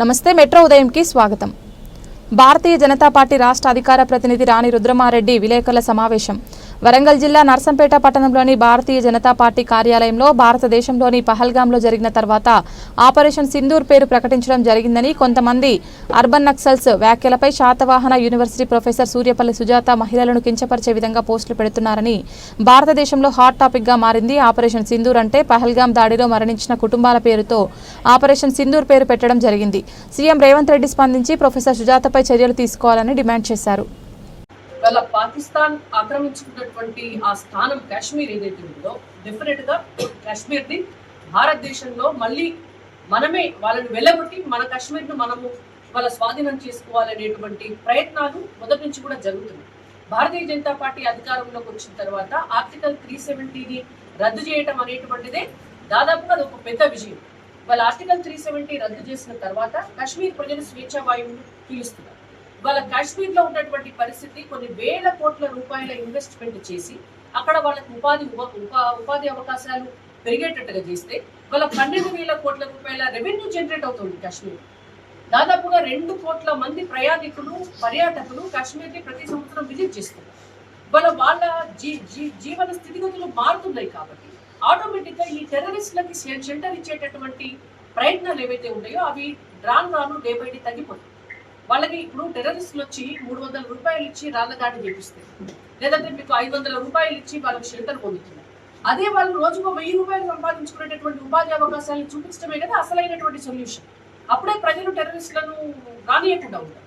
నమస్తే మెట్రో ఉదయంకి స్వాగతం. భారతీయ జనతా పార్టీ రాష్ట్ర అధికార ప్రతినిధి రాణి రుద్రమారెడ్డి విలేకరుల సమావేశం. వరంగల్ జిల్లా నర్సంపేట పట్టణంలోని భారతీయ జనతా పార్టీ కార్యాలయంలో భారతదేశంలోని పహల్గాంలో జరిగిన తర్వాత ఆపరేషన్ సింధూర్ పేరు ప్రకటించడం జరిగిందని కొంతమంది అర్బన్ నక్సల్స్ వ్యాఖ్యలపై శాతవాహన యూనివర్సిటీ ప్రొఫెసర్ సూర్యపల్లి సుజాత మహిళలను కించపరిచే విధంగా పోస్టులు పెడుతున్నారని భారతదేశంలో హాట్ టాపిక్గా మారింది ఆపరేషన్ సింధూర్ అంటే పహల్గాం దాడిలో మరణించిన కుటుంబాల పేరుతో ఆపరేషన్ సింధూర్ పేరు పెట్టడం జరిగింది. సీఎం రేవంత్ రెడ్డి స్పందించి ప్రొఫెసర్ సుజాతపై చర్యలు తీసుకోవాలని డిమాండ్ చేశారు. వాళ్ళ పాకిస్తాన్ ఆక్రమించుకున్నటువంటి ఆ స్థానం కాశ్మీర్ ఏదైతే ఉందో డెఫినెట్గా కాశ్మీర్ని భారతదేశంలో మళ్ళీ మనమే వాళ్ళని వెళ్ళగొట్టి మన కాశ్మీర్ను మనము వాళ్ళ స్వాధీనం చేసుకోవాలనేటువంటి ప్రయత్నాలు మొదటి నుంచి కూడా జరుగుతున్నాయి. భారతీయ జనతా పార్టీ అధికారంలోకి వచ్చిన తర్వాత ఆర్టికల్ త్రీ సెవెంటీని రద్దు చేయటం అనేటువంటిదే దాదాపుగా అది ఒక పెద్ద విజయం. వాళ్ళ ఆర్టికల్ త్రీ సెవెంటీ రద్దు చేసిన తర్వాత కాశ్మీర్ ప్రజలు స్వేచ్ఛా వాయువును పీలుస్తున్నారు వాళ్ళ కాశ్మీర్లో ఉన్నటువంటి పరిస్థితి కొన్ని వేల కోట్ల రూపాయల ఇన్వెస్ట్మెంట్ చేసి అక్కడ వాళ్ళకి ఉపాధి ఉపా- ఉపాధి అవకాశాలు పెరిగేటట్టుగా చేస్తే వాళ్ళ పన్నెండు వేల కోట్ల రూపాయల రెవెన్యూ జనరేట్ అవుతుంది కాశ్మీర్. దాదాపుగా రెండు కోట్ల మంది ప్రయాణికులు పర్యాటకులు కాశ్మీర్కి ప్రతి సంవత్సరం విజిట్ చేస్తున్నారు. వాళ్ళ వాళ్ళ జీ జీ- జీవన స్థితిగతులు మారుతున్నాయి కాబట్టి ఆటోమేటిక్గా ఈ టెర్రరిస్టులకి షెల్టర్ ఇచ్చేటటువంటి ప్రయత్నాలు ఏవైతే ఉన్నాయో అవి రాను రాను డే బై డే తగ్గిపోతాయి. వాళ్ళకి ఇప్పుడు టెర్రరిస్టులు వచ్చి మూడు వందల రూపాయలు ఇచ్చి రాళ్ళ దాడి చేపిస్తారు లేదంటే మీకు ఐదు వందల రూపాయలు ఇచ్చి వాళ్ళకి షెల్టర్ పొందుతున్నారు. అదే వాళ్ళు రోజుకు వెయ్యి రూపాయలు సంపాదించుకునేటటువంటి ఉపాధి అవకాశాలను చూపించడమే కదా అసలైనటువంటి సొల్యూషన్ అప్పుడే ప్రజలు టెర్రరిస్టులను రానియకుండా ఉంటారు.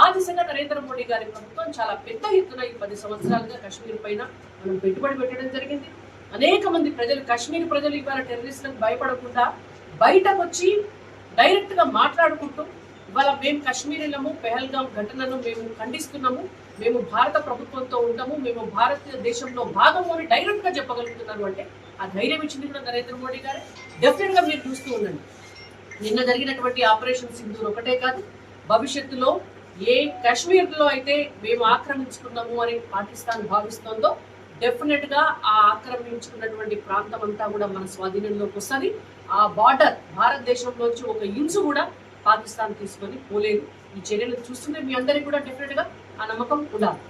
ఆ దిశగా నరేంద్ర మోడీ గారి ప్రభుత్వం చాలా పెద్ద ఎత్తున ఈ పది సంవత్సరాలుగా కాశ్మీర్ పైన మనం పెట్టుబడి పెట్టడం జరిగింది. అనేక మంది ప్రజలు కాశ్మీర్ ప్రజలు ఇవాళ టెర్రరిస్టులకు భయపడకుండా బయటకు వచ్చి డైరెక్ట్గా మాట్లాడుకుంటూ ఇవాళ మేము కాశ్మీరీలము పెహల్గాం ఘటనను మేము ఖండిస్తున్నాము. మేము భారత ప్రభుత్వంతో ఉంటాము. మేము భారతదేశంలో భాగము అని డైరెక్ట్గా అంటే ఆ ధైర్యం ఇచ్చింది కూడా నరేంద్ర మోడీ గారే. డెఫినెట్గా మీరు చూస్తూ ఉండండి. నిన్న జరిగినటువంటి ఆపరేషన్ సింధూర్ ఒకటే కాదు. భవిష్యత్తులో ఏ కాశ్మీర్లో అయితే మేము ఆక్రమించుకున్నాము అని పాకిస్తాన్ భావిస్తోందో డెఫినెట్గా ఆ ఆక్రమించుకున్నటువంటి ప్రాంతం అంతా కూడా మన స్వాధీనంలోకి వస్తుంది. ఆ బార్డర్ భారతదేశంలోంచి ఒక ఇంచు కూడా పాకిస్తాన్ తీసుకొని పోలేదు. ఈ చర్యలు చూస్తుంటే మీ అందరికీ కూడా డెఫినెట్గా ఆ నమ్మకం ఉండాలి.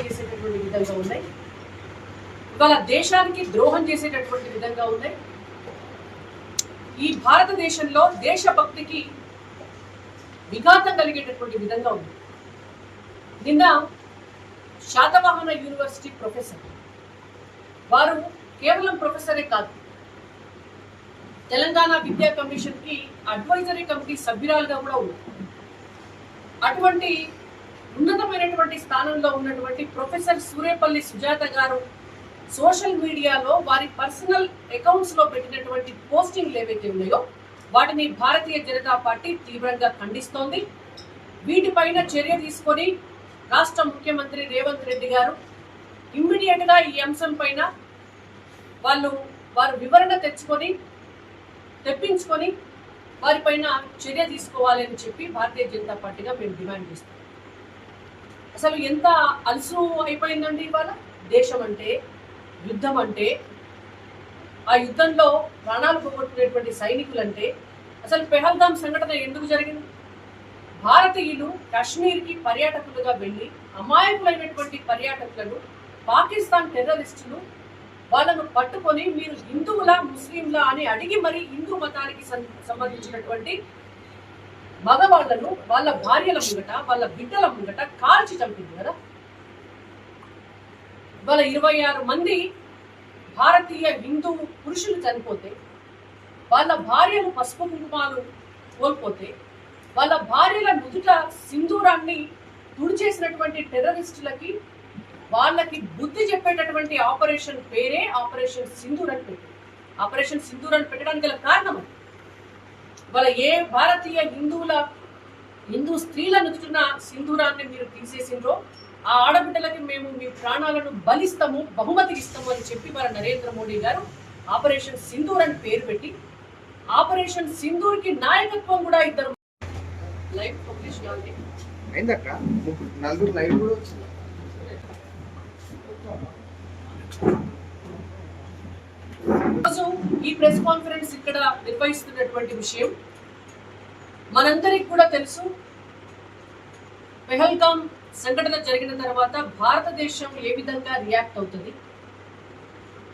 చేసేటటువంటి విధంగా ఉన్నాయి. ఇవాళ దేశానికి ద్రోహం చేసేటటువంటి విధంగా ఉన్నాయి. ఈ భారతదేశంలో దేశభక్తికి విఘాతం కలిగేటటువంటి విధంగా ఉంది. నిన్న శాతవాహన యూనివర్సిటీ ప్రొఫెసర్ వారు కేవలం ప్రొఫెసరే కాదు తెలంగాణ విద్యా కమిషన్కి అడ్వైజరీ కమిటీ సభ్యురాలుగా కూడా ఉన్నారు. అటువంటి ఉన్నతమైనటువంటి స్థానంలో ఉన్నటువంటి ప్రొఫెసర్ సూరేపల్లి సుజాత గారు సోషల్ మీడియాలో వారి పర్సనల్ అకౌంట్స్లో పెట్టినటువంటి పోస్టింగ్లు ఏవైతే ఉన్నాయో వాటిని భారతీయ జనతా పార్టీ తీవ్రంగా ఖండిస్తోంది. వీటిపైన చర్య తీసుకొని రాష్ట్ర ముఖ్యమంత్రి రేవంత్ రెడ్డి గారు ఇమ్మీడియట్గా ఈ అంశం పైన వాళ్ళు వారు వివరణ తెచ్చుకొని తెప్పించుకొని వారిపైన చర్య తీసుకోవాలి అని చెప్పి భారతీయ జనతా పార్టీగా మేము డిమాండ్ చేస్తాం అసలు ఎంత అలసు అయిపోయిందండి ఇవాళ? దేశం అంటే యుద్ధం అంటే ఆ యుద్ధంలో ప్రాణాలు పోగొట్టుకునేటువంటి సైనికులంటే అసలు పెహల్దాం సంఘటన ఎందుకు జరిగింది? భారతీయులు కాశ్మీర్కి పర్యాటకులుగా వెళ్ళి అమాయకులైనటువంటి పర్యాటకులను పాకిస్తాన్ టెర్రరిస్టులు వాళ్ళను పట్టుకొని మీరు హిందువులా ముస్లింలా అని అడిగి మరి హిందూ మతానికి సంబంధించినటువంటి మగవాళ్ళను వాళ్ళ భార్యల ముంగట వాళ్ళ బిడ్డల ముంగట కాల్చి చంపింది కదా. వాళ్ళ ఇరవై ఆరు మంది భారతీయ హిందూ పురుషులు చనిపోతే వాళ్ళ భార్యలు పసుపు కుంకుమాలు కోల్పోతే వాళ్ళ భార్యల నుదుట సింధూరాన్ని తుడిచేసినటువంటి టెర్రరిస్టులకి వాళ్ళకి బుద్ధి చెప్పేటటువంటి ఆపరేషన్ పేరే ఆపరేషన్ సింధూర్ అని పెట్టింది ఆపరేషన్ సింధూర్ అని పెట్టడానికి గల కారణం వాళ్ళ ఏ భారతీయ హిందువుల హిందూ స్త్రీల నుదుటిన సింధూరాన్ని మీరు తీసేసిండ్రో ఆ ఆడబిడ్డలకి మేము మీ ప్రాణాలను బలిస్తాము బహుమతి ఇస్తాము అని చెప్పి మన నరేంద్ర మోడీ గారు ఆపరేషన్ సింధూర్ అని పేరు పెట్టి ఆపరేషన్ సింధూర్కి నాయకత్వం కూడా ఇద్దరు. లైవ్ పబ్లిష్ కావాలి. అయిందక్క? నలుగురు లైవ్ కూడా వచ్చింది? ఈరోజు ఈ ప్రెస్ కాన్ఫరెన్స్ ఇక్కడ నిర్వహిస్తున్నటువంటి విషయం మనందరికి కూడా తెలుసు. పెహల్గాం సంఘటన జరిగిన తర్వాత భారతదేశం ఏ విధంగా రియాక్ట్ అవుతుంది?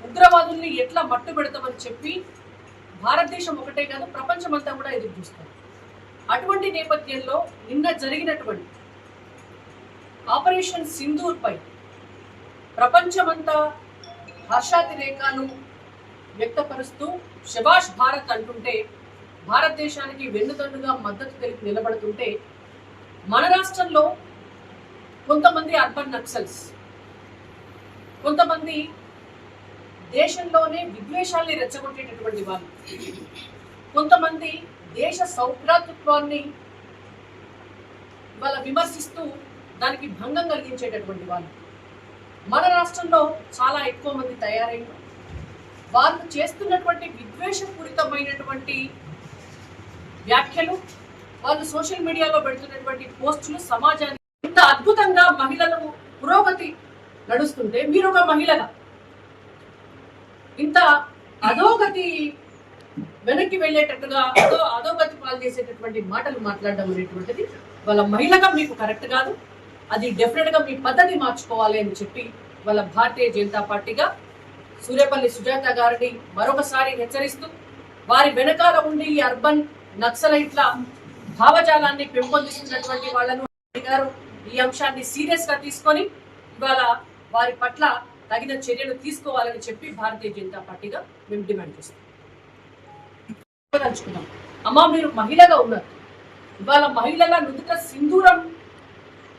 ఉగ్రవాదుల్ని ఎట్లా మట్టు పెడతామని చెప్పి భారతదేశం ఒకటే కాదు ప్రపంచమంతా కూడా ఎదురు చూస్తారు అటువంటి నేపథ్యంలో నిన్న జరిగినటువంటి ఆపరేషన్ సింధూర్ పై ప్రపంచమంతా హర్షాతిరేకాలు వ్యక్తపరుస్తూ శభాష్ భారత్ అంటుంటే భారతదేశానికి వెన్నుదండుగా మద్దతు తెలిపి నిలబడుతుంటే మన రాష్ట్రంలో కొంతమంది అర్బన్ నక్సల్స్ కొంతమంది దేశంలోనే విద్వేషాల్ని రెచ్చగొట్టేటటువంటి వాళ్ళు కొంతమంది దేశ సౌభ్రాతృత్వాన్ని వాళ్ళ విమర్శిస్తూ దానికి భంగం కలిగించేటటువంటి వాళ్ళు. మన రాష్ట్రంలో చాలా ఎక్కువ మంది తయారైన వాళ్ళు చేస్తున్నటువంటి విద్వేషపూరితమైనటువంటి వ్యాఖ్యలు వాళ్ళు సోషల్ మీడియాలో పెడుతున్నటువంటి పోస్టులు సమాజానికి ఇంత అద్భుతంగా మహిళలు పురోగతి నడుస్తుంటే మీరు ఒక మహిళగా ఇంత అధోగతి వెనక్కి వెళ్ళేటట్టుగా అదో అధోగతి పాలు చేసేటటువంటి మాటలు మాట్లాడడం అనేటువంటిది వాళ్ళ మహిళగా మీకు కరెక్ట్ కాదు. అది డెఫినెట్గా మీ పద్ధతి మార్చుకోవాలి అని చెప్పి వాళ్ళ భారతీయ జనతా పార్టీగా సూర్యపల్లి సుజాత గారిని మరొకసారి హెచ్చరిస్తూ వారి వెనకాల ఉండి ఈ అర్బన్ నక్సలైట్ల భావజాలాన్ని పెంపొందిస్తున్నటువంటి వాళ్ళను గారు ఈ అంశాన్ని సీరియస్గా తీసుకొని ఇవాళ వారి పట్ల తగిన చర్యలు తీసుకోవాలని చెప్పి భారతీయ జనతా పార్టీగా మేము డిమాండ్ చేస్తాం అమ్మా మీరు మహిళగా ఉన్నారు. ఇవాళ మహిళల నుదుట సింధూరం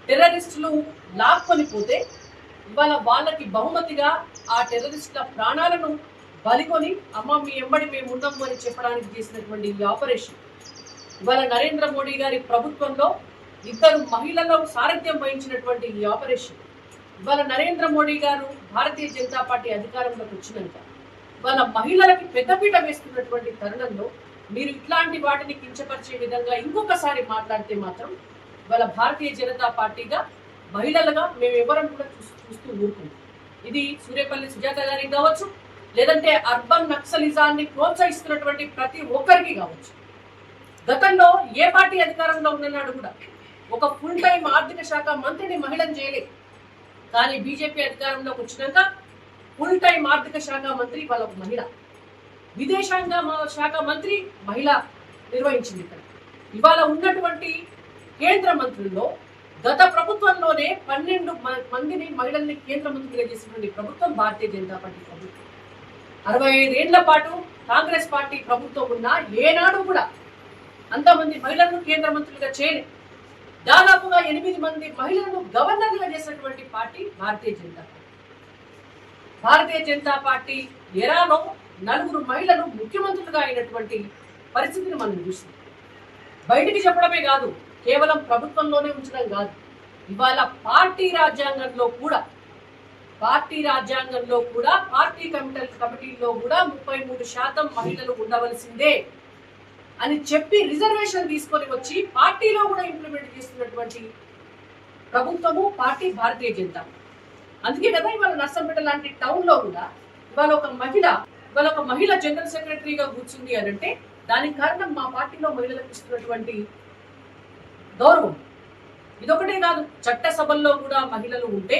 టెర్రరిస్టులు లాక్కొని పోతే ఇవాళ వాళ్ళకి బహుమతిగా ఆ టెర్రరిస్టుల ప్రాణాలను బలికొని అమ్మ మీ ఎంబడి మేము ఉన్నాము అని చెప్పడానికి చేసినటువంటి ఈ ఆపరేషన్. ఇవాళ నరేంద్ర మోడీ గారి ప్రభుత్వంలో ఇద్దరు మహిళల్లో సారథ్యం వహించినటువంటి ఈ ఆపరేషన్. ఇవాళ నరేంద్ర మోడీ గారు భారతీయ జనతా పార్టీ అధికారంలోకి వచ్చినాక వాళ్ళ మహిళలకి పెద్దపీట వేస్తున్నటువంటి తరుణంలో మీరు ఇట్లాంటి వాటిని కించపరిచే విధంగా ఇంకొకసారి మాట్లాడితే మాత్రం వాళ్ళ భారతీయ జనతా పార్టీగా మహిళలుగా మేము ఎవరం కూడా చూస్తూ చూస్తూ ఊరుకుంటాం ఇది సూర్యపల్లి సుజాత గారికి కావచ్చు లేదంటే అర్బన్ నక్సలిజాన్ని ప్రోత్సహిస్తున్నటువంటి ప్రతి ఒక్కరికి కావచ్చు. గతంలో ఏ పార్టీ అధికారంలో ఉన్ననాడు కూడా ఒక ఫుల్ టైం ఆర్థిక శాఖ మంత్రిని మహిళను చేయలేదు. కానీ బీజేపీ అధికారంలోకి వచ్చినాక ఫుల్ టైం ఆర్థిక శాఖ మంత్రి వాళ్ళ మహిళ. విదేశాంగ శాఖ మంత్రి మహిళ నిర్వహించింది ఇక్కడ. ఇవాళ ఉన్నటువంటి కేంద్ర మంత్రుల్లో గత ప్రభుత్వంలోనే పన్నెండు మ- మందిని మహిళల్ని కేంద్ర మంత్రిగా చేసినటువంటి ప్రభుత్వం భారతీయ జనతా పార్టీ ప్రభుత్వం. అరవై ఐదేళ్ళ పాటు కాంగ్రెస్ పార్టీ ప్రభుత్వం ఉన్నా ఏనాడు కూడా అంతమంది మహిళలను కేంద్ర మంత్రులుగా చేయలే. దాదాపుగా ఎనిమిది మంది మహిళలను గవర్నర్లుగా చేసినటువంటి party Bharatiya Janata party. Bharatiya Janata party ఎరాలో నలుగురు మహిళలు ముఖ్యమంత్రులుగా అయినటువంటి పరిస్థితిని మనం చూస్తాం బయటికి చెప్పడమే కాదు కేవలం ప్రభుత్వంలోనే ఉంచడం కాదు. ఇవాళ పార్టీ రాజ్యాంగంలో కూడా పార్టీ రాజ్యాంగంలో కూడా పార్టీ కమిటీ కమిటీలో కూడా ముప్పై మూడు శాతం మహిళలు ఉండవలసిందే అని చెప్పి రిజర్వేషన్ తీసుకొని వచ్చి పార్టీలో కూడా ఇంప్లిమెంట్ చేస్తున్నటువంటి ప్రభుత్వము పార్టీ భారతీయ జనతా. అందుకే కదా ఇవాళ నర్సంపేట లాంటి టౌన్లో కూడా ఇవాళ ఒక మహిళ ఇవాళ ఒక మహిళ జనరల్ సెక్రటరీగా కూర్చుంది అని అంటే దానికి కారణం మా పార్టీలో మహిళలకు ఇస్తున్నటువంటి గౌరవం. ఇదొకటే కాదు చట్టసభల్లో కూడా మహిళలు ఉంటే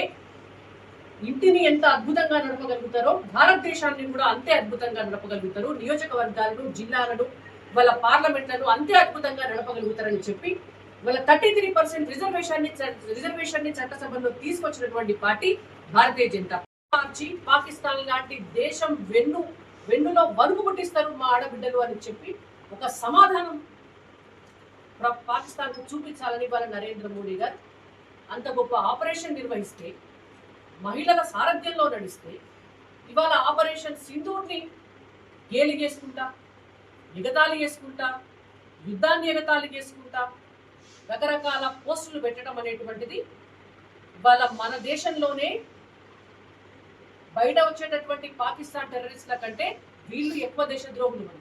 ఇంటిని ఎంత అద్భుతంగా నడపగలుగుతారో భారతదేశాన్ని కూడా అంతే అద్భుతంగా నడపగలుగుతారు. నియోజకవర్గాలను జిల్లాలను వాళ్ళ పార్లమెంట్లను అంతే అద్భుతంగా నడపగలుగుతారని చెప్పి వాళ్ళ థర్టీ త్రీ పర్సెంట్ రిజర్వేషన్ రిజర్వేషన్ని చట్టసభలో తీసుకొచ్చినటువంటి పార్టీ భారతీయ జనతా మార్చి పాకిస్తాన్ లాంటి దేశం వెన్ను వెన్నులో వణుకు పుట్టిస్తారు మా ఆడబిడ్డలు అని చెప్పి ఒక సమాధానం పాకిస్తాన్కు చూపించాలని వాళ్ళ నరేంద్ర మోడీ గారు అంత గొప్ప ఆపరేషన్ నిర్వహిస్తే మహిళల సారథ్యంలో నడిస్తే ఇవాళ ఆపరేషన్ సింధూర్ని గేలి చేసుకుంటా ఎగతాళి చేసుకుంటా యుద్ధాన్ని ఎగతాళి చేసుకుంటా రకరకాల పోస్టులు పెట్టడం అనేటువంటిది ఇవాళ మన దేశంలోనే బయట వచ్చేటటువంటి పాకిస్తాన్ టెర్రరిస్టుల కంటే వీళ్ళు ఎక్కువ దేశద్రోహులు మనం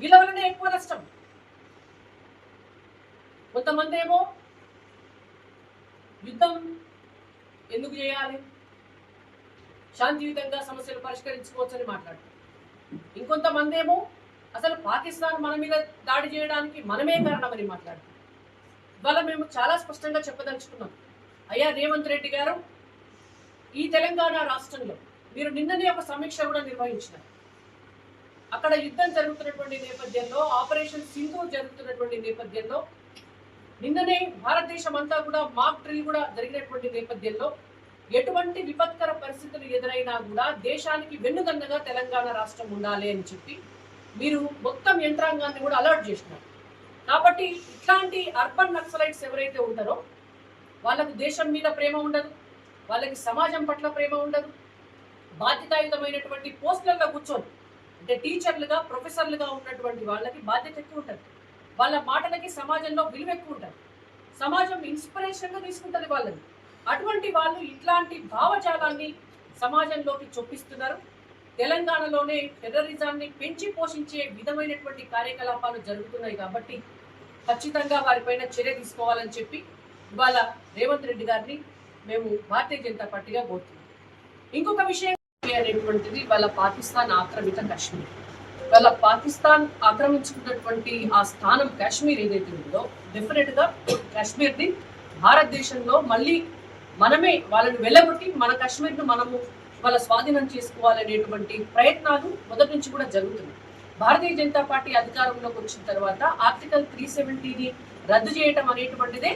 వీళ్ళ వల్లనే ఎక్కువ నష్టం. కొంతమంది ఏమో యుద్ధం ఎందుకు చేయాలి? శాంతియుతంగా సమస్యలు పరిష్కరించుకోవచ్చని మాట్లాడతారు ఇంకొంతమంది ఏమో అసలు పాకిస్తాన్ మన మీద దాడి చేయడానికి మనమే కారణమని మాట్లాడుతున్నాం ఇవాళ మేము చాలా స్పష్టంగా చెప్పదలుచుకున్నాం. అయ్యా రేవంత్ రెడ్డి గారు ఈ తెలంగాణ రాష్ట్రంలో మీరు నిన్ననే ఒక సమీక్ష కూడా నిర్వహించినారు. అక్కడ యుద్ధం జరుగుతున్నటువంటి నేపథ్యంలో ఆపరేషన్ సింధు జరుగుతున్నటువంటి నేపథ్యంలో నిన్ననే భారతదేశం అంతా కూడా మాక్ డ్రిల్ కూడా జరిగినటువంటి నేపథ్యంలో ఎటువంటి విపత్కర పరిస్థితులు ఎదురైనా కూడా దేశానికి వెన్నుదన్నగా తెలంగాణ రాష్ట్రం ఉండాలి అని చెప్పి మీరు మొత్తం యంత్రాంగాన్ని కూడా అలర్ట్ చేసినారు కాబట్టి ఇట్లాంటి అర్బన్ నక్సలైట్స్ ఎవరైతే ఉంటారో వాళ్ళకు దేశం మీద ప్రేమ ఉండదు వాళ్ళకి సమాజం పట్ల ప్రేమ ఉండదు బాధ్యతాయుతమైనటువంటి పోస్టులలో కూర్చొని అంటే టీచర్లుగా ప్రొఫెసర్లుగా ఉన్నటువంటి వాళ్ళకి బాధ్యత ఎక్కువ ఉంటుంది. వాళ్ళ మాటలకి సమాజంలో విలువ ఎక్కువ ఉంటుంది సమాజం ఇన్స్పిరేషన్గా తీసుకుంటుంది వాళ్ళని. అటువంటి వాళ్ళు ఇట్లాంటి భావజాలాన్ని సమాజంలోకి చొప్పిస్తున్నారు. తెలంగాణలోనే టెర్రరిజాన్ని పెంచి పోషించే విధమైనటువంటి కార్యకలాపాలు జరుగుతున్నాయి కాబట్టి ఖచ్చితంగా వారిపైన చర్య తీసుకోవాలని చెప్పి ఇవాళ రేవంత్ రెడ్డి గారిని మేము భారతీయ జనతా పార్టీగా కోరుతున్నాం. ఇంకొక విషయం అనేటువంటిది వాళ్ళ పాకిస్తాన్ ఆక్రమిత కాశ్మీర్. వాళ్ళ పాకిస్తాన్ ఆక్రమించుకున్నటువంటి ఆ స్థానం కాశ్మీర్ ఏదైతే ఉందో డెఫినెట్గా కాశ్మీర్ది భారతదేశంలో మళ్ళీ మనమే వాళ్ళని వెళ్ళగొట్టి మన కాశ్మీర్ను మనము వాళ్ళ స్వాధీనం చేసుకోవాలనేటువంటి ప్రయత్నాలు మొదటి నుంచి కూడా జరుగుతున్నాయి. భారతీయ జనతా పార్టీ అధికారంలోకి వచ్చిన తర్వాత ఆర్టికల్ త్రీ సెవెంటీని రద్దు చేయటం అనేటువంటిదే